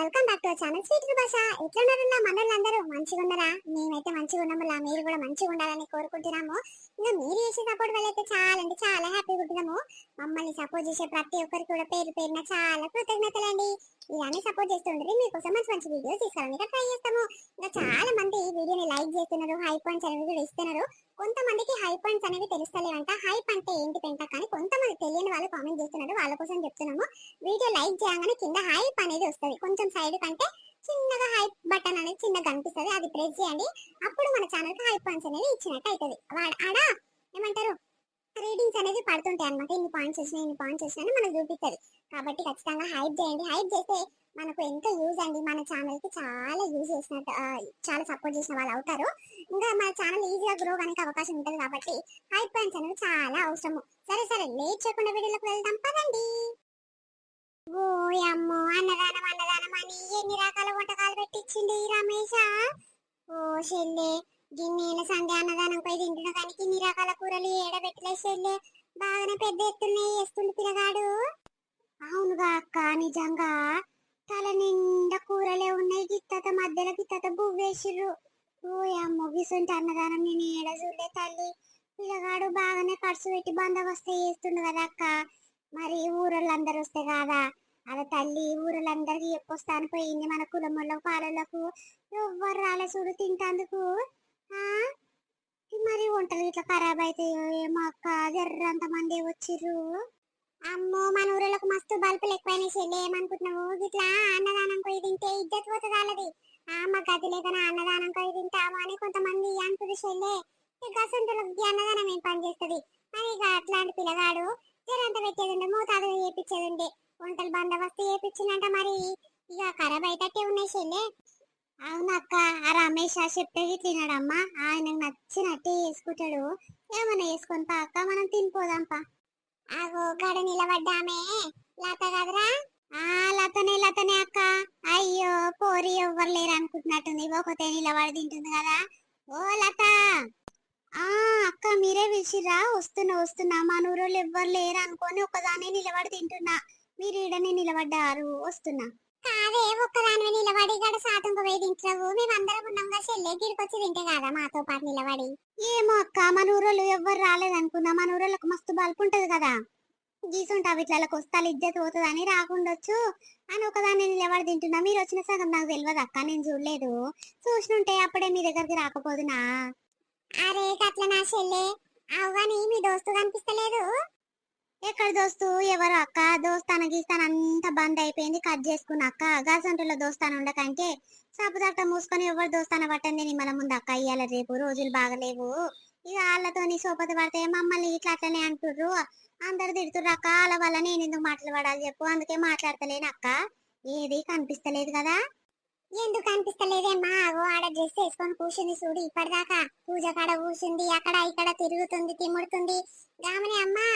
Welcome back to channel sweet భాష ఎట్లున్నారన్నా మనోళ్ళందరూ? మంచిగా ఉన్నారా మేమైతే మంచిగా ఉన్నాము మీరు కూడా మంచిగా ఉండాలని కోరుకుంటున్నాము. ఇంకా మీరు చేసే సపోర్ట్ వల్ల అయితే చాలా అంటే చాలా హ్యాపీగా ఉంటున్నాము. మమ్మల్ని సపోర్ట్ చేసే ప్రతి ఒక్కరికి కూడా పేరు పేరున చాలా కృతజ్ఞతలండి. ఇలానే సపోర్ట్ చేస్తుండ్రి మీకోసం మంచి మంచి వీడియోస్ తీసుకురావడానికి ట్రై చేస్తాము. ఇంకా చాలా మంది ఈ వీడియోని లైక్ చేస్తున్నారు హై పాయింట్స్ అనేవి కూడా ఇస్తున్నారు. కొంతమందికి హై పాయింట్స్ అనేవి తెలుస్తలేవంట. హైప్ అంటే ఏంటి పెంట కానీ కొంతమంది తెలియని వాళ్ళు కామెంట్ చేస్తున్నారు. వాళ్ళ కోసం చెప్తున్నాము. వీడియో లైక్ చేయగానే కింద హైప్ అనేది వస్తుంది. కొంచెం సైడ్ కంటే చిన్నగా హైప్ బటన్ అనేది చిన్నగా కనిపిస్తుంది. అది ప్రెస్ చేయండి. అప్పుడు మన ఛానల్ హైప్ పాయింట్స్ అనేది ఇచ్చినట్టు అవుతుంది ఆడ? ఏమంటారు? రీడింగ్స్ అనేది పడుతుంటాయి అనమాట ఇన్ని పాయింట్స్ వచ్చినాయి ఇన్ని పాయింట్స్ వచ్చినాయి మనకు చూపిస్తుంది కాబట్టి ఖచ్చితంగా హైప్ చేయండి. హైప్ చేస్తే మనకు ఎంత యూజ్ అండి? మన ఛానల్కి చాలా యూజ్ చేసినట్టు చాలా సపోర్ట్ చేసిన వాళ్ళు అవుతారు. ఇంకా మన ఛానల్ ఈజీగా గ్రో కానికి అవకాశం ఉంటుంది కాబట్టి హైప్ పాయింట్స్ అనేవి చాలా అవసరము. సరే సరే లేట్ చేయకుండా వీడియోలోకి వెళ్దాం. పదండి. ఓ అమ్మో అన్నదానం అన్నదానం అని ఎన్ని రకాల వంటకాలు పెట్టించింది రమేష? ఓ చెల్లె గిన్నెల సంధ్య అన్నదానం పోయి తింటున్నా కానీ ఇన్ని రకాల కూరలు ఏడబెట్టలే బాగానే పెద్ద ఎత్తునే వేస్తుండు పిల్లగాడు. అవునుగా అక్క నిజంగా. తల నిండా కూరలే ఉన్నాయి గిత్తత మధ్యలో గిత్తత బువ్వేసిర్రు. ఓ అమ్మో గిసుంటి అన్నదానం నేను ఏడ చూడలే తల్లి. పిల్లగాడు బాగానే ఖర్చు పెట్టి బందోబస్తు చేస్తుండు కదా అక్క. మరి ఊరోళ్ళందరూ వస్తే కాదా? అలా తల్లి ఊరోళ్ళందరికి చెప్పొస్తాను పోయింది మన కులములకు పాలలకు ఎవ్వరు రాలే చూడు తింటందుకు. మరి వంటలు ఇట్లా ఖరాబ్ అవుతాయో ఏమో అక్క. జర్రంత మంది వచ్చిర్రు. అమ్మో మన ఊరిలోకి మస్తు బల్పులు ఎక్కువైనా చెల్లి. ఏమనుకుంటున్నావు? ఇట్లా అన్నదానం పోయి తింటే ఇద్దరు పోతుంది వాళ్ళది. ఆ గది లేకనా అన్నదానం పోయి తింటాము అని కొంతమంది అంటుంది చెల్లె. ఈ గసంతులకు అన్నదానం ఏం పని చేస్తుంది? మరి ఇక అట్లాంటి పిల్లగాడు జరంత పెట్టేది ఉండే మోతాదు చేపించేది ఉండే వంటలు బందోబస్తు చేపించిందంట మరి. ఇక ఖరాబ్ అయితే ఉన్నాయి చెల్లె. అవునక్క ఆ రమేష్ ఆ చెప్పేది తినడమ్మా ఆయనకు నచ్చినట్టే వేసుకుంటాడు. ఏమన్నా వేసుకొని పా అక్క మనం తినిపోదాంపా. ఆగో గడ నిలబడ్డామే. లత కదరా? ఆ లతనే లతనే అక్క. అయ్యో పోరి ఎవ్వరు లేరు అనుకుంటున్నట్టుంది. ఒకతే నిలబడి తింటుంది కదా. ఓ లత! ఆ అక్క మీరే పిలిచిరా వస్తున్నా వస్తున్నా. మా నూరోళ్ళు ఎవ్వరు లేరు అనుకొని ఒకదానే నిలబడి తింటున్నా. మీరు ఈడనే నిలబడ్డారు. వస్తున్నా. కాదే ఒక్కదాని నిలబడి గడ సాటుంకు పోయి తింటావు మేమందరం ఉన్నాంగా చెల్లె గిడికొచ్చి తింటే కదా మాతో పాటు నిలబడి. ఏమో అక్క మన ఊరోళ్ళు ఎవ్వరు రాలేదనుకున్నా మన ఊరోళ్ళకి మస్తు బల్పు ఉంటది కదా. గీసుంటా వీటికి వస్తాలు ఇజ్జత్ పోతుందని రాకుండొచ్చు అని ఒకదాన్ని నిలబడి తింటున్నా. మీరు వచ్చిన సగం నాకు తెలియదు అక్క నేను చూడలేదు. చూసినుంటే అప్పుడే మీ దగ్గరికి రాకపోదునా? అరే కట్ల నా చెల్లె అవగాని మీ దోస్తు కనిపిస్తలేదు. ఎక్కడ దోస్తు? ఎవరు అక్క? దోస్తాన గీస్తాను అంత బంద్ అయిపోయింది. కట్ చేసుకున్న అక్క. గాసంటులో దోస్తాను ఉండకంటే సాపుదాట మూసుకొని ఎవరు దోస్తాన పట్టండి నిమ్మల ముందు అక్క. ఇయ్యాల రేపు రోజులు బాగలేవు. ఇక వాళ్ళతోని సోపతి పడితే మమ్మల్ని ఇట్లా అట్లనే అంటుర్రు. అందరు తిడుతుర్రు అక్క. వాళ్ళ వల్ల నేను ఎందుకు మాట్లాడాలి చెప్పు. అందుకే మాట్లాడతలేను అక్క. ఏది కనిపిస్తలేదు కదా? ఎందుకు కనిపిస్తలేదేమ్మా అగో ఆడ డ్రెస్ వేసుకొని కూర్చుంది చూడు ఇప్పటిదాకా. పూజ కాడ కూర్చుంది అక్కడ ఇక్కడ తిరుగుతుంది తిమ్ముడుతుంది. రామని అమ్మా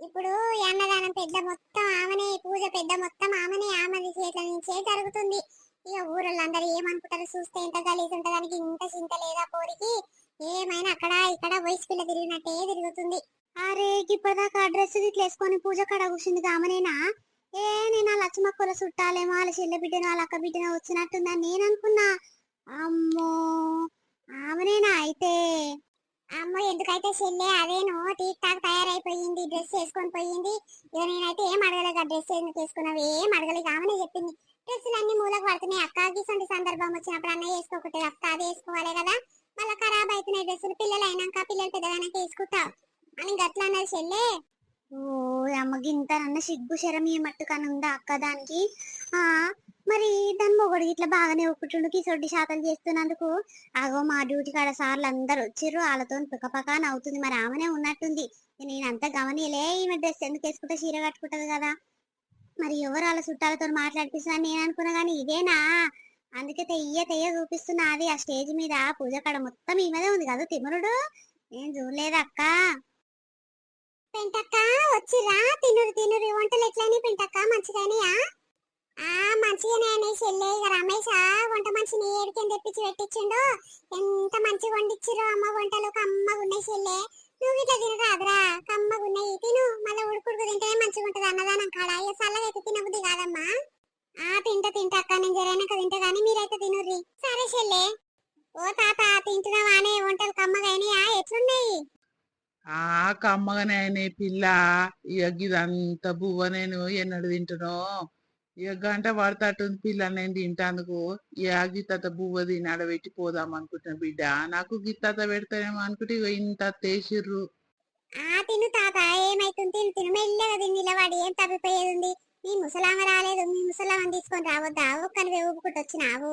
ఇప్పుడు అన్నదానం పెద్ద మొత్తం ఆమెనే పూజ పెద్ద మొత్తం ఆమెనే ఆమెది చేతుల నుంచే జరుగుతుంది ఇక ఊరోళ్ళందరూ ఏమనుకుంటారు చూస్తే ఇంత గలీజ్ ఉంటదానికి ఇంత చింత లేదా పోరికి ఏమైనా అక్కడ ఇక్కడ వయసు పిల్ల తిరిగినట్టే తిరుగుతుంది. అరే ఇప్పటిదాకా డ్రెస్ ఇట్లా వేసుకొని పూజ కాడ కూర్చుంది ఆమెనేనా? ఏ నేను ఆ లచ్చమక్కల చుట్టాలేమో వాళ్ళ చెల్లె బిడ్డను వాళ్ళ అక్క బిడ్డను వచ్చినట్టుందని నేను అనుకున్నా. అమ్మో ఆమెనేనా అయితే? అమ్మో ఎందుకైతే చెల్లె అదేను టీక్ టాక్ తయారైపోయింది డ్రెస్ వేసుకొని పోయింది. ఇక నేనైతే ఏం అడగలేదు ఆ డ్రెస్ ఎందుకు వేసుకున్నావు? ఏం అడగలేదు ఆమెనే చెప్పింది. డ్రెస్సులు అన్ని మూలకు పడుతున్నాయి అక్క. గీసంటి సందర్భం వచ్చినప్పుడు అన్న వేసుకోకటే అక్క అది వేసుకోవాలి కదా. మళ్ళీ ఖరాబ్ అవుతున్నాయి డ్రెస్సులు. పిల్లలు అయినాక పిల్లలు పెద్దగానే వేసుకుంటావు. అని గట్లా అన్నది చెల్లె. ఓ అమ్మకి ఇంత నన్న సిగ్గు శరం ఏమట్టుకని ఉందా అక్క దానికి? ఆ మరి దాని మొగడు ఇట్లా బాగానే ఒప్పుతుండు కిసొడ్డి శాతలు చేస్తున్నందుకు ఆగో మా డ్యూటీ కాడ సార్లు అందరు వచ్చిర్రు వాళ్ళతో పికపక నవ్వుతుంది మరి ఆమెనే ఉన్నట్టుంది. నేనంతా గమనిలే ఈమె డ్రెస్ ఎందుకు వేసుకుంటే చీర కట్టుకుంటది కదా. మరి ఎవరు వాళ్ళ చుట్టాలతో మాట్లాడిపిస్తున్నా నేను అనుకున్నా కానీ ఇదేనా? అందుకే తెయ్య తెయ్య చూపిస్తున్నా అది ఆ స్టేజ్ మీద పూజ కాడ మొత్తం ఈ మీదే ఉంది కదా తిమరుడు. నేను చూడలేదు అక్క. పెంటక్క వచ్చిరా తినురు తినురు. వంటలు ఎట్లని పెంటక్క? మంచిగానియా ఆ మంచిగానే అనేసి వెళ్ళే ఇక రమేష్ వంట మనిషిని ఏడికి తెప్పించి పెట్టించిండు. ఎంత మంచిగా వండిచ్చిరో అమ్మ వంటలో కమ్మగా ఉన్నాయి చెల్లే. నువ్వు ఇట్లా కమ్మ కమ్మగా ఉన్నాయి తిను మళ్ళీ ఉడుకుడుకు తింటేనే మంచిగా ఉంటుంది అన్నదానం కాడ. ఇక చల్లగా అయితే తినబుద్ది కాదమ్మా. ఆ తింట తింట అక్క నేను జరైనాక తింటా కానీ మీరైతే తినుర్రి. సరే చెల్లే. ఓ తాత తింటున్నావానే వంటలు కమ్మగా ఎట్లున్నాయి? ఆ కమ్మగానే అయినాయి పిల్ల. ఇక ఇదంతా బువ్వ నేను ఎన్నడు తింటున్నావు ఇక గంట పడతట్టుంది పిల్ల నేను తింటాందుకు? ఇక గిత్తత బువ్వ తిని ఆడబెట్టి పోదాం అనుకుంటున్నా బిడ్డ. నాకు గిత్తత పెడతానేమో అనుకుంటే ఇంత తేసిర్రు. ఆ తిను తాత ఏమైతుంది? తిను తిను. మెల్లగా తిని నిలబడి. ఏం తప్పిపోయేది ఉంది మీ ముసలామ రాలేదు. మీ ముసలామని తీసుకొని రావద్దా? ఒక్కని ఊపుకుంటూ వచ్చినావు?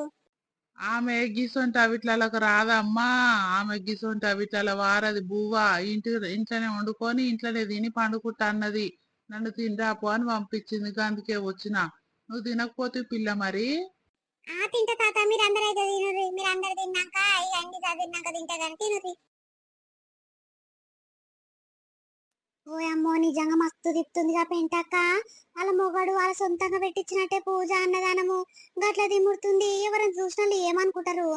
ఆమె గిసొంటి అవిట్లలకు రాదమ్మా. ఆమె గిసొంటి అవిట్ల వారది బువ్వ. ఇంటి ఇంట్లోనే వండుకొని ఇంట్లోనే తిని పండుకుంటా అన్నది. నన్ను తినరాపో అని పంపించింది. అందుకే వచ్చిన. నువ్వు తినకపోతే పిల్ల మరి? ఆ తింటా తాత. మీరు అందరూ అయితే తినరు. మీరు అందరు తిన్నాక ఇక అన్ని చదివినాక తింటా కానీ ఓ అమ్మో నిజంగా మస్తు తిప్పుతుందిగా పెంటక్క. వాళ్ళ మొగడు వాళ్ళ సొంతంగా పెట్టించినట్టే పూజ అన్నదానము. గట్ల దిమ్ముడుతుంది ఎవరైనా చూసిన ఏమనుకుంటారు?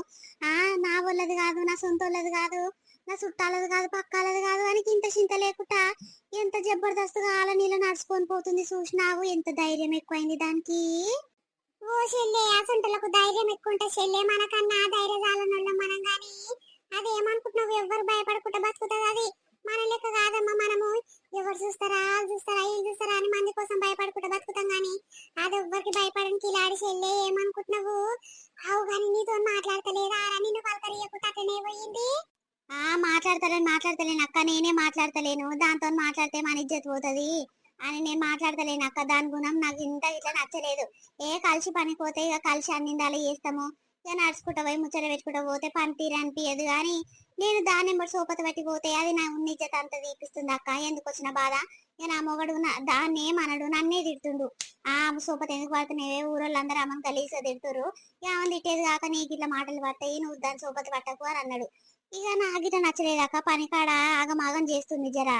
ఆ నా వాళ్ళది కాదు నా సొంత వాళ్ళది కాదు. నా చుట్టాలది కాదు పక్కాలది కాదు అని ఇంత చింత లేకుండా ఎంత జబర్దస్తుగా ఆల నీళ్ళ నడుచుకొని పోతుంది చూసినావు? ఎంత ధైర్యం ఎక్కువైంది దానికి? ఓ చెల్లె అసంటలకు ధైర్యం ఎక్కువ ఉంటే చెల్లె మనకన్నా ధైర్యజాలనోళ్ళం మనం గాని. అది ఏమనుకుంటున్నావు ఎవరు భయపడకుండా బతుకుతుంది అది. మన లెక్క కాదమ్మా మనము. ఎవరు చూస్తారా? వాళ్ళు చూస్తారా? వీళ్ళు చూస్తారా అని మంది కోసం భయపడకుండా బతుకుతాం గాని. అది ఎవ్వరికి భయపడడానికి ఇలాడి చెల్లె ఏమనుకుంటున్నావు? అవు కానీ నీతో మాట్లాడతలేదా? రా నిన్ను పలకరియకుండా అట్లనే పోయింది? ఆ మాట్లాడతలేను మాట్లాడతలేను అక్క. నేనే మాట్లాడతలేను. దాంతో మాట్లాడితే మన ఇజ్జత్ పోతుంది అని నేను మాట్లాడతలేను అక్క. దాని గుణం నాకు ఇంత ఇట్లా నచ్చలేదు. ఏ కలిసి పని పోతే ఇక కలిసి అన్నిందాలు చేస్తాము. ఇక నడుచుకుంటా పోయి ముచ్చట పెట్టుకుంటా పోతే పని తీరు అనిపించదు కానీ నేను దాని నెంబర్ సోపత పెట్టి పోతే అది నా ఉన్న ఇజ్జత్ అంత తీపిస్తుంది అక్క? ఎందుకు వచ్చిన బాధ? నేను ఆ మొగడు దాన్ని ఏమనడు నన్నే తిడుతుండు. ఆ సోపత ఎందుకు పడుతున్నాయి ఊరోళ్ళందరూ అమ్మని కలిసి తిడుతురు ఇక ఆమె తిట్టేది కాక నీకు ఇట్లా మాటలు పడతాయి నువ్వు దాని సోపత పట్టకు అని అన్నాడు. ఇక నాకు ఇట్లా నచ్చలేదాక పని కాడ ఆగమాగం చేస్తుంది జర.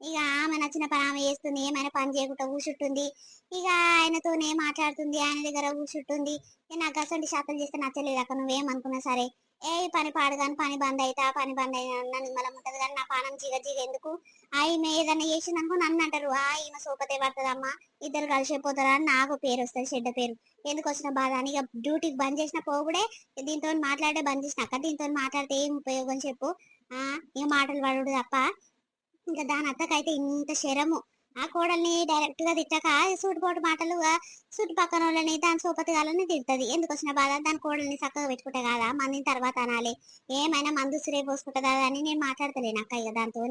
ఇక ఆమె నచ్చిన పని ఆమె చేస్తుంది. ఏమైనా పని చేయకుండా కూర్చుంటుంది ఇక ఆయనతోనే మాట్లాడుతుంది. ఆయన దగ్గర కూర్చుంటుంది నాకు అసలు శాతం చేస్తే నచ్చలేదు అక్క. నువ్వేమనుకున్నా సరే. ఏ పని పాడగాని పని బంద్ అయితే ఆ పని బంద్ అయినా నిమ్మలం ఉంటది కానీ నా పానం జిగ జిగ ఎందుకు? ఆ ఈమె ఏదైనా చేసిందనుకో నన్ను అంటారు ఆ ఈమె సోపతే పడుతుందమ్మా ఇద్దరు కలిసిపోతారా అని నాకు పేరు వస్తుంది చెడ్డ పేరు. ఎందుకు వచ్చిన బాధ అని ఇక డ్యూటీకి బంద్ చేసిన పోగుడే దీంతో మాట్లాడే బంద్ చేసిన అక్క దీంతో మాట్లాడితే ఏం ఉపయోగం చెప్పు? ఆ ఏ మాటలు పడు తప్ప. ఇంకా దాని అత్తకైతే ఇంత శరము. ఆ కోడల్ని డైరెక్ట్గా తిట్టక సూటిపోటు మాటలు చుట్టు పక్కన వాళ్ళని దాని సోపతి గాలని తిడుతుంది. ఎందుకు వచ్చిన బాధ? దాని కోడల్ని చక్కగా పెట్టుకుంటే కాదా? మందిని తర్వాత అనాలి. ఏమైనా మందు సురే పోసుకుంటుందా అని నేను మాట్లాడతలేను అక్క ఇక దాంతో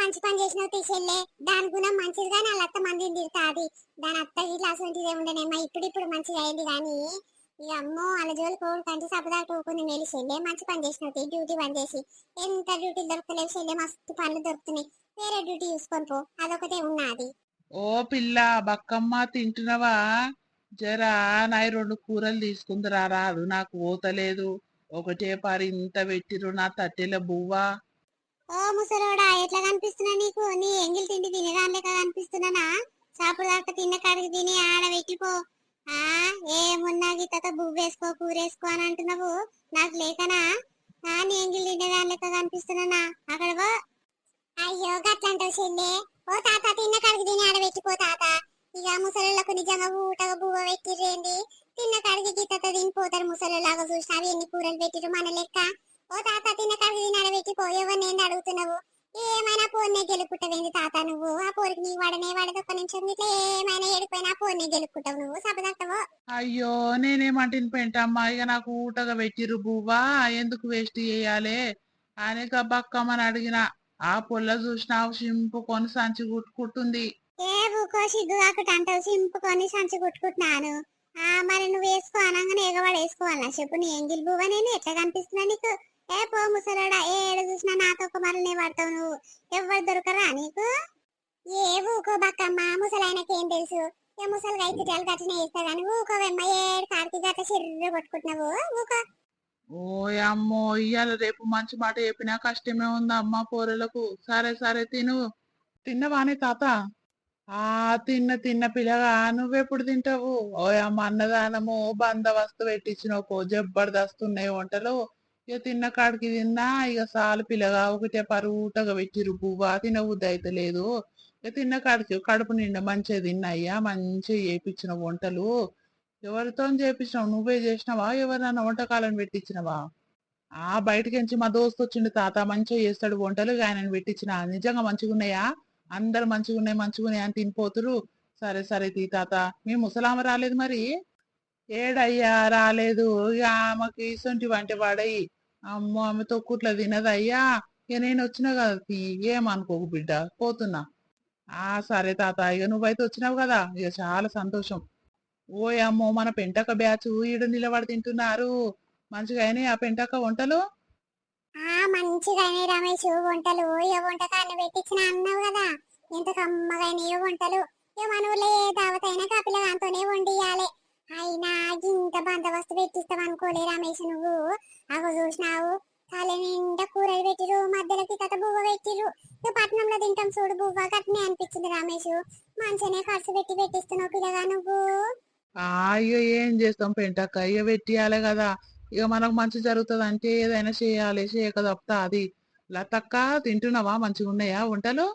మంచి పని చేసిన తీసేళ్ళే దాని గుణం మంచిది కానీ వాళ్ళ అత్త మందిని తిడుతుంది. దాని అత్త ఇట్లా అసలుంటిదే ఉండనేమో ఇప్పుడు ఇప్పుడు మంచిగా అయింది కానీ ఇక అమ్మో వాళ్ళ జోలు కోడు కంటి సపదా టోకుని మేలు మంచి పని చేసినట్టు డ్యూటీ పని చేసి. ఎంత డ్యూటీ దొరకలేవు చెల్లే. మస్తు పనులు దొరుకుతున్నాయి. వేరే డ్యూటీ చూసుకొని పో. అదొకటే ఉన్నది. ఓ పిల్ల బక్కమ్మ తింటున్నావా? జరా నాయి రెండు కూరలు తీసుకుందిరా రాదు. నాకు పోతలేదు. ఒకటే పారి ఇంత పెట్టిరు నా తట్టెల బువ్వ. ఓ ముసలోడా ఎట్లా కనిపిస్తున్నా నీకు? నీ ఎంగిల్ తిండి తినేదాని లెక్క కనిపిస్తున్నానా చాపుడు దాకా తిన్న కాడికి తిని ఆడ వెక్కిపో ఆ ఏమున్నా గీతతో బువ్వేసుకో కూరేసుకో అని అంటున్నావు? నాకు లేకనా? ఆ నీ ఎంగిల్ తినేదాని లెక్క కనిపిస్తున్నానా? అక్కడ అయ్యో గట్లంటావు చెల్లె. ఓ తాత తిన్న కడిగి తిని ఆడబెట్టిపో తాత. ఇక ముసలిళ్ళకు నిజంగా ఊటగా బువ్వ పెట్టిర్రేంది. తిన్న కడిగి గీతతో తినిపోతారు ముసలిలాగా చూసినా. అవి ఎన్ని కూరలు పెట్టిరు మన లెక్క. ఓ తాత తిన్న కడిగి తిని ఆడబెట్టిపో. వెక్కిపో ఎవరిని అడుగుతున్నావు? ఏమైనా పోన్నే గెలుపుకుంటావేంది తాత నువ్వు? ఆ పోరికి నీ వాడనే వాడదు. ఒక నిమిషం ఇట్లా ఏమైనా ఏడిపోయినా పోన్నే గెలుపుకుంటావు నువ్వు. సబదట్టవు అయ్యో నేనేమంటిని పెంటమ్మా ఇక నాకు ఊటగా పెట్టిరు బువ్వా. ఎందుకు వేస్ట్ చేయాలి? అనేక బక్కమ్మని అడిగినా. ఆ పొల్ల చూసినావు సింపుకొని సంచి కుట్టుకుంటుంది. ఏ ఊకో సిగ్గు అంటావు సింపుకొని సంచి కుట్టుకుంటున్నాను. ఆ మరి నువ్వు వేసుకో అనగానే ఎగవాడు వేసుకోవాలా? చెప్పు నీ ఎంగిల్ బువ్వ నేను ఎట్లా కనిపిస్తున్నా నీకు? ఏ పో ముసలాడా ఏ ఏడు చూసినా నాతో ఒక మరలనే పడతావు నువ్వు? ఎవరు దొరకరా నీకు? ఏ ఊకో బక్కమ్మ ముసలాయనకి ఏం తెలుసు? ఏ ముసలిగా అయితే గట్లనే వేస్తా కానీ ఊకోవమ్మ ఏడు కాడికి గట్ట శరీరం కొట్టుకుంటున్నావు ఊకో. ఓ అమ్మో ఇయ్యాల రేపు మంచి మాట చెప్పినా కష్టమే ఉంది అమ్మ పోరలకు. సరే సరే తిను. తిన్నవానే తాత? ఆ తిన్న తిన్న పిల్లగా నువ్వెప్పుడు తింటావు? ఓ అమ్మ అన్నదానము బందవస్తు పెట్టించినావు జబ్బర్దస్తు ఉన్నాయి వంటలు. ఇక తిన్న కాడికి తిన్నా ఇక సాలు పిల్లగా ఒకటే పరువుటగా పెట్టిరు పువ్వా తినబుద్ధి అయితే లేదు. ఇక తిన్న కాడికి కడుపు నిండా మంచిగా తిన్నాయ్యా మంచిగా చేపించిన వంటలు. ఎవరితో చేపించినావు? నువ్వే చేసినావా? ఎవరైనా వంటకాలను పెట్టించినవా? ఆ బయటకించి మా దోస్తు వచ్చిండు తాత మంచిగా చేస్తాడు వంటలు ఆయనను పెట్టించిన. నిజంగా మంచిగున్నాయా? అందరు మంచిగున్నాయి మంచిగున్నాయి మంచిగా ఉన్నాయి అని తినిపోతురు. సరే సరే తీ తాత. మీ ముసలామ రాలేదు మరి? ఏడయ్యా రాలేదు. ఇక ఆమెకి ఇసొంటి వంట వాడయి అమ్మో ఆమె తొక్కుట్ల తినదయ్యా. ఇక నేను వచ్చినా కదా తీ. ఏమనుకోకు బిడ్డ? పోతున్నా. ఆ సరే తాత. ఇక నువ్వైతే వచ్చినావు కదా? ఇక చాలా సంతోషం. ఓయమ్మో అమ్మో మన పెంటక బ్యాచ్ ఈడ నిలబడి తింటున్నారు. మంచిగా అయినాయి ఆ పెంటక వంటలు? ఆ మంచిగానే రమేష్ వంటలు. ఏ వంటకాన్ని పెట్టించిన అన్నావు కదా ఎంత కమ్మగానే ఏ వంటలు. ఏ మన ఊళ్ళో ఏ దావతైనా కపిల దాంతోనే వండియాలి. అయినా ఇంత బందోబస్తు పెట్టిస్తావు అనుకోలే రమేష్ నువ్వు. అగో చూసినావు తల నిండా కూరలు పెట్టిరు మధ్యలోకి కథ బువ్వ పెట్టిరు ఇక పట్నంలో తింటాం చూడు బువ్వ కట్నే అనిపించింది రమేష్. మంచిగానే ఖర్చు పెట్టి పెట్టిస్తున్నావు పిల్లగా నువ్వు. ఆ ఇక ఏం చేస్తాం? పెంటక్క ఇక పెట్టియాలి కదా. ఇక మనకు మంచి జరుగుతుంది అంటే ఏదైనా చేయాలి. చేయక తప్ప అది. లతక్క తింటున్నావా? మంచిగా ఉన్నాయా వంటలు?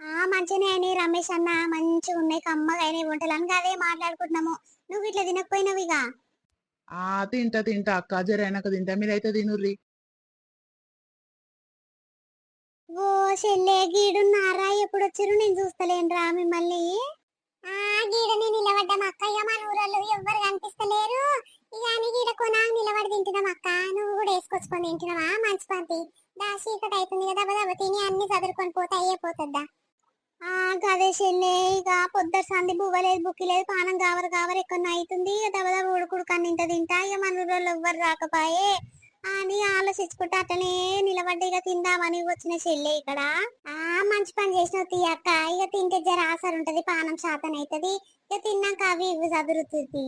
ఆ మంచిగానే అయినాయి రమేష్ అన్న. మంచిగా ఉన్నాయి. కమ్మగా అయినాయి వంటలు. అని అదే మాట్లాడుకుంటున్నాము. నువ్వు ఇట్లా తినకపోయినావు ఇక? ఆ తింటా తింటా. అక్క జరైనాక తింటా. మీరైతే తినుర్రి. ఓ చెల్లె గీడున్నారా? ఎప్పుడు వచ్చిరు నేను చూస్తలేనురా మిమ్మల్ని. గీడని నిలబడ్డాం అక్క. ఇక మన ఊరల్లో ఎవ్వరు కనిపిస్తలేరు. ఇక అని గీడ కొనా నిలబడి తింటున్నాం అక్క. నువ్వు కూడా వేసుకొచ్చుకొని తింటున్నావా? మంచి పంపి దా చీకటి అవుతుంది కదా దెబ్బ తిని అన్ని చదురుకొని పోతే అయ్యేపోతుందా ఆ గదే చెన్నే ఇక పొద్దు సంది బువ్వలేదు బుక్కి లేదు పానం కావరు కావరు ఎక్కడ అవుతుంది. దెబ్బ దెబ్బ ఇంత తింటా. ఇక మన ఊరోళ్ళు ఎవ్వరు రాకపాయే. అని ఆలోచించుకుంటా అట్లనే నిలబడ్డ ఇక తిందామని వచ్చిన చెల్లె ఇక్కడ. ఆ మంచి పని చేసిన తీయక్క ఇక తింటే జర ఆసరు ఉంటది పానం శాతం అవుతుంది ఇక తిన్నాక అవి ఇవి చదురుతుంది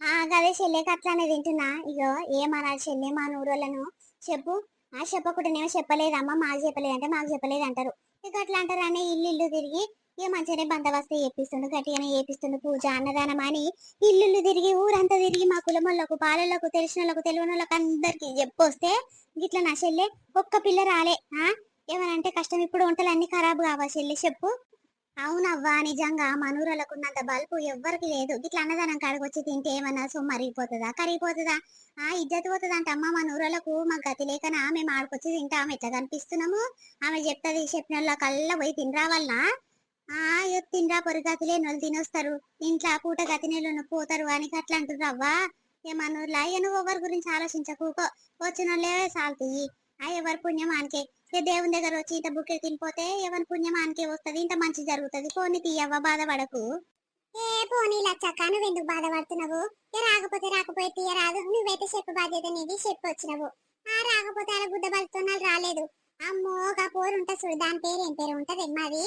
ఆ గదే చెల్లెకి అట్లానే తింటున్నా. ఇగో ఏమనాలి చెల్లె మా నూరోళ్ళను? చెప్పు. ఆ చెప్పకుండానేమో చెప్పలేదమ్మా మాకు చెప్పలేదు అంటే మాకు చెప్పలేదు అంటారు ఇక అట్లా అంటారు అని ఇల్లు ఇల్లు తిరిగి ఇక మంచిగానే బందోబస్తు చేపిస్తుండు గట్టిగానే చేపిస్తుండు పూజ అన్నదానం అని. ఇల్లు తిరిగి ఊరంతా తిరిగి మా కులమోళ్ళకు పాలలకు తెలిసిన వాళ్ళకు తెలియని వాళ్ళకి అందరికి చెప్పొస్తే గిట్ల నా చెల్లె ఒక్క పిల్ల రాలే. ఆ? ఏమనంటే కష్టం ఇప్పుడు వంటలు అన్ని ఖరాబ్ కావా చెల్లె చెప్పు? అవునవ్వా నిజంగా మనూరలకు ఉన్నంత బల్పు ఎవ్వరికి లేదు. గిట్ల అన్నదానం కాడికి తింటే ఏమన్నా సొమ్ము అరిగిపోతుందా? కరిగిపోతుందా? ఆ ఇజ్జత్ పోతుంది అమ్మ మన ఊరలకు మా గతి లేకనా? మేము ఆడుకొచ్చి తింటాం ఎట్లా కనిపిస్తున్నాము? ఆమె చెప్తుంది చెప్పిన వాళ్ళ కల్లా పోయి తినరావాలనా ఆ ఎత్తిండ్రా పొరుగతిలే నొలు తినొస్తారు. ఇంట్లో పూట గతి పోతారు అని అట్లా అంటున్నావా ఏ నువ్వు ఎవరి గురించి ఆలోచించకూకో వచ్చిన వాళ్ళే సాల్తీ. ఆ ఎవరి పుణ్యం ఆనకే. ఇక దేవుని దగ్గర వచ్చి ఇంత బుక్కి తినిపోతే ఎవరి పుణ్యం ఆనకే వస్తుంది. ఇంత మంచి జరుగుతుంది. పోనీ తీయవ్వ బాధపడకు. ఏ పోనీ లచ్చక్క నువ్వు ఎందుకు బాధపడుతున్నావు? ఏ రాకపోతే రాకపోతే తీయరాదు. నువ్వైతే చెప్పు బాధ్యత అనేది చెప్పు వచ్చినవు. ఆ రాకపోతే అలా గుడ్డ బలుతున్నాళ్ళు రాలేదు. అమ్మో ఒక పోరు ఉంటా చూడు. దాని పేరు ఏం పేరు ఉంటది మరి?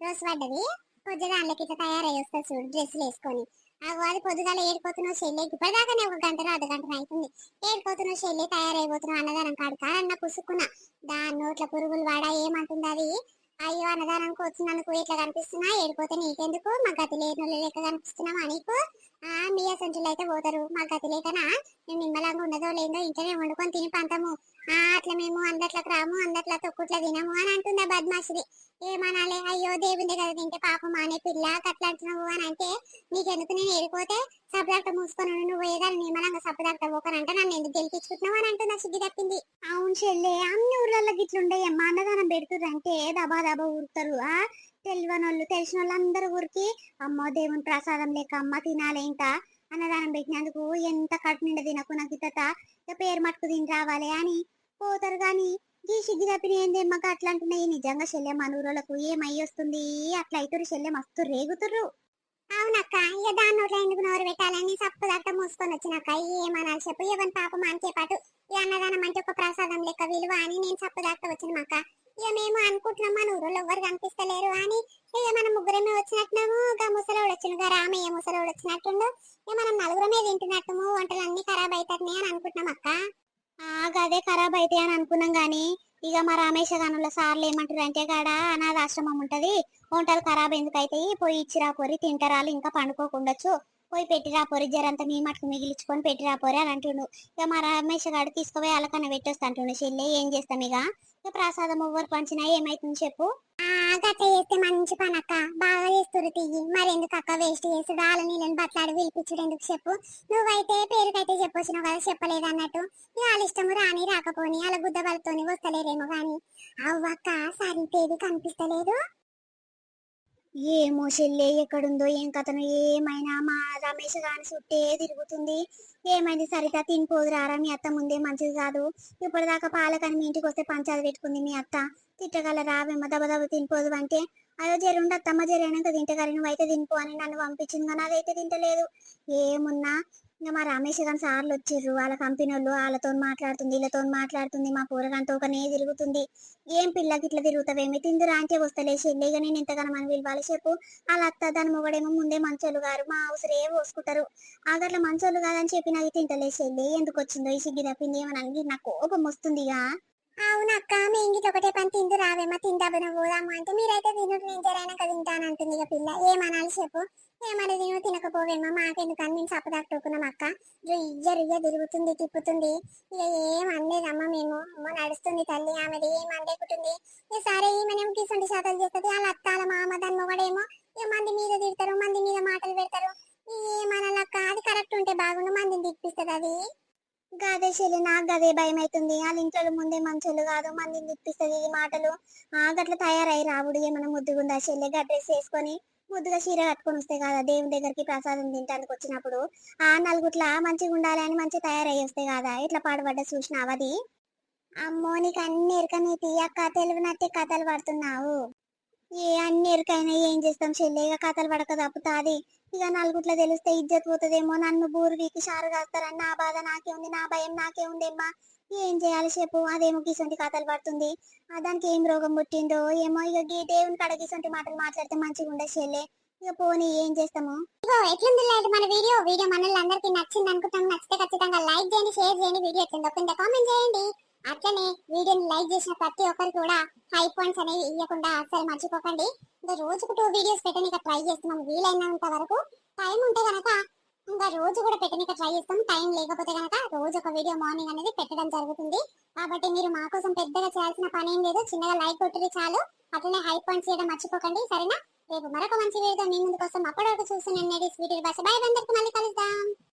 రోజు పడ్డది. పొద్దుగాళ్ళకి ఇట్లా తయారై వస్తా చూడు డ్రెస్సులు వేసుకొని. అగో అది పొద్దుగాల ఏడిపోతున్నావు చెల్లి ఇప్పటిదాకానే ఒక గంట అర్ధ గంట అవుతుంది ఏడిపోతున్నావు చెల్లి తయారైపోతున్నావు అన్నదానం కాడుకా అన్న పుసుకున్నా దాని నోట్ల పురుగులు వాడా ఏమంటుంది అది? అయ్యో అన్నదానానికి వచ్చినందుకు ఇట్లా కనిపిస్తున్నా? ఏడిపోతే నీకెందుకు? మా గతి లేని లెక్క కనిపిస్తున్నావా నీకు? ఆ మీ అసంటులు అయితే పోతారు. మా గతి లేకనా? మేము నిమ్మలంగా ఉన్నదో లేదో ఇంటనే వండుకొని తిని పంతము. ఆ అట్లా మేము అందట్లకు రాము అందట్లా తొక్కుట్లా తినము అని అంటుందా బద్మాషిది. ఏమనాలి? అయ్యో దేవుని కదా తింటే పాపం అనే పిల్ల అట్లా అంటున్నావు అని అంటే నీకెందుకు? నేను ఏడిపోతే సబ్బదాక్ట మూసుకొని నువ్వు ఏదాన్ని నిమ్మలంగా సబ్బదాక్ట పోకనంటే నన్ను ఎందుకు గెలిపించుకుంటున్నావు అని అంటుందా సిగ్గు తప్పింది. అవును చెల్లె అన్ని ఊర్లలో గిట్లుండే అమ్మ అన్నదానం పెడుతుర్రంటే దబా దబా ఊరుతారు. ఆ తెలియనోళ్ళు తెలిసిన వాళ్ళందరూ ఊరికి అమ్మో దేవుని ప్రసాదం లేక అమ్మ తినాలి అన్నదానం పెట్టినందుకు ఎంత కడుపు నిండా తినకు నాకు ఇతత పేరు మట్టుకు తిని రావాలి అని పోతారు. గాని ఈ సిగ్గి తప్పిన అట్లా అంటున్నాయి నిజంగా శల్యం మన ఊరోళ్ళకు ఏమై వస్తుంది? అట్లా అయితే శల్యం మస్తు రేగుతుర్రు. అవునక్క ఇక దాని నోట్లో ఎందుకు నోరు పెట్టాలని సప్పు దట్ట మూసుకొని వచ్చినాక ఏమనాలి చెప్పు? ఎవరి పాపం అంతే పాటు ఈ అన్నదానం అంటే ఒక ప్రసాదం లెక్క విలువ అని నేను సప్పు దాకా వచ్చినాక ఇక మేము అనుకుంటున్నాం మన ఊరిలో ఎవరు కనిపిస్తలేరు అని. ఇక మనం ముగ్గురమే వచ్చినట్టున్నాము. ఇక ముసలోడు వచ్చిన రామయ్య ముసలోడు వచ్చినట్టుండు. ఇక మనం నలుగురమే తింటున్నట్టుము. వంటలు అన్ని ఖరాబ్ అవుతాయి అని అనుకుంటున్నాం అక్క. అదే ఖరాబ్ అవుతాయి అని అనుకున్నాం గాని ఇక మా రామేశ గనుల సార్లు ఏమంటారు అంటే కాడ అనాథాశ్రమం ఉంటది. వంటలు ఖరాబ్ ఎందుకు అవుతాయి పోయి ఇచ్చిరా పొరి తింటరాలు ఇంకా పండుకోకుండొచ్చు. పోయి పెట్టిరా పొరి జరంత మీ మటుకు మిగిలించుకొని పెట్టిరా పొరి అని అంటుండు. ఇక మా రమేష్ గారు తీసుకుపోయి అలకన్నా పెట్టొస్తా అంటుండు. చెల్లె ఏం చేస్తాం ఇక? ఇక ప్రసాదం ఎవ్వరు పంచినా ఏమైతుంది చెప్పు? ఆ చేస్తే మంచి పని అక్క. బాగా చేస్తురు తియ్యి. మరి ఎందుకు అక్క వేస్ట్ చేస్తుంది వాళ్ళ నీళ్ళని బట్లాడి పిలిపించుడు ఎందుకు చెప్పు? నువ్వైతే పేరుకైతే చెప్పొచ్చినావు కదా చెప్పలేదు అన్నట్టు. వాళ్ళ ఇష్టము రాని రాకపోని వాళ్ళ గుద్ద వాళ్ళతోని వస్తలేరేమో గాని. అవ్వక్క సరితేది కనిపిస్తలేదు. ఏమో చెల్లె ఎక్కడుందో ఏం కథను ఏమైనా మా రమేష్ గాని చుట్టే తిరుగుతుంది. ఏమైంది సరిత? తినిపోదురారా మీ అత్త ముందే మంచిది కాదు. ఇప్పటిదాకా పాలకని మీ ఇంటికి వస్తే పంచాది పెట్టుకుంది మీ అత్త. తిట్టగల రావేమో దెబ్బ తినిపోదు అంటే. అయ్యో జరుండి అత్తమ్మ జరైనాక తింటగలి నువ్వైతే తినిపో అని నన్ను పంపించింది కానీ అదైతే తింటలేదు. ఏమున్నా? ఇంకా మా రమేష్ సార్లు వచ్చిర్రు వాళ్ళ కంపెనీ వాళ్ళు వాళ్ళతో మాట్లాడుతుంది వీళ్ళతో మాట్లాడుతుంది. మా పూరగాంతో ఒకనే తిరుగుతుంది. ఏం పిల్లకి ఇట్లా తిరుగుతావేమి? తిందురా అంటే వస్తలేసి చెల్లిగా నేను ఎంతగానో మనం పిలవాలి చెప్పు. వాళ్ళ అత్త దాని మొగడేమో ముందే మంచోళ్ళు గారు మా అవసరే పోసుకుంటారు. ఆగట్ల మంచోళ్ళు కాదని చెప్పి నాకు తింటలేసి వెళ్ళి ఎందుకు వచ్చిందో ఈ సిగ్గి తప్పింది ఏమని నాకు కోపం వస్తుంది ఇక అవునక్క మేము ఇంగిట ఒకటే పని తిందు రావేమో తిందాబున పోదామా అంటే మీరైతే తినుడు నేను జరైనాక తింటానంటుంది ఇక పిల్ల. ఏమనాలి చెప్పు? ఏమని తిను తినకపోవేమో మాకెందుకని మేము చప్పదాట్టుకున్నాం అక్క. రుయ్య రుయ్య తిరుగుతుంది తిప్పుతుంది. ఇక ఏం అనలేదమ్మా మేము. అమ్మ నడుస్తుంది తల్లి ఆమెది ఏం అండేకుంటుంది ఇక సరే ఈమెనేమో కిసండి శాతాలు చేస్తుంది వాళ్ళ అత్తాల మామ దాని మొగడేమో ఇక మంది మీద తిడతారు మంది మీద మాటలు పెడతారు. ఏమనాలక్క అది కరెక్ట్ ఉంటే బాగుండు మందిని తిప్పిస్తుంది అది. గదే చెల్లి నాకు గదే భయం అవుతుంది వాళ్ళ ఇంట్లో ముందే మంచోళ్ళు కాదు. మంది తిప్పిస్తుంది ఈ మాటలు ఆ గట్ల తయారై రావుడు ఏమైనా ముద్దుగుందా చెల్లి? గడ్ డ్రెస్ వేసుకొని ముద్దుగా చీర కట్టుకొని వస్తే కదా? దేవుని దగ్గరికి ప్రసాదం తినడానికి వచ్చినప్పుడు ఆ నలుగుట్ల మంచిగా ఉండాలి అని మంచిగా తయారై వస్తే కదా? ఇట్లా పాడుపడ్డ చూసినావు అది? అమ్మో నీకు అన్ని ఎరక నీ తీయక్క తెలివినట్టే కథలు పడుతున్నావు. ఏ అన్ని ఎరకైనా ఏం చేస్తాం చెల్లిగా కథలు పడక తప్పుతాది. ఇక నలుగుట్ల తెలిస్తే ఇజ్జత్ పోతుందేమో. నన్ను బూరుగీకి షారు కాస్తారని నా బాధ నాకే ఉంది నా భయం నాకే ఉందేమ్మా ఏం చేయాలి చెప్పు? అదేమో గిసొంటి కథలు పడుతుంది. దానికి ఏం రోగం పుట్టిందో ఏమో? ఇక గీ దేవుని కడ గిసొంటి మాటలు మాట్లాడితే మంచిగా ఉండే చెల్లే. ఇక పోనీ ఏం చేస్తాము? ఇగో ఎట్లుంది లైట్ మన వీడియో? వీడియో మనల్ని నచ్చింది అనుకుంటాం నచ్చితే ఖచ్చితంగా లైక్ చేయండి షేర్ చేయండి. వీడియో ఎట్లుందో కింద కామెంట్ చేయండి. అట్లనే వీడియోని లైక్ చేసిన ప్రతి ఒక్కరికి కూడా హై పాయింట్స్ అనేవి ఇవ్వకుండా అసలు మర్చిపోకండి. ఇంకా రోజుకు టూ వీడియోస్ పెట్టడానికి ట్రై చేస్తున్నాం. వీలైనంత వరకు టైం ఉంటే కనుక ఇంకా రోజు కూడా పెట్టడానికి ట్రై చేస్తాం. టైం లేకపోతే కనుక రోజు ఒక వీడియో మార్నింగ్ అనేది పెట్టడం జరుగుతుంది. కాబట్టి మీరు మా కోసం పెద్దగా చేయాల్సిన పని ఏం లేదు. చిన్నగా లైక్ కొట్టి చాలు. అట్లనే హై పాయింట్స్ చేయడం మర్చిపోకండి. సరేనా? రేపు మరొక మంచి వీడియో మీ ముందు కోసం అప్పటి వరకు చూస్తున్నాను వీడియో బాయ్. అందరికి మళ్ళీ కలుద్దాం.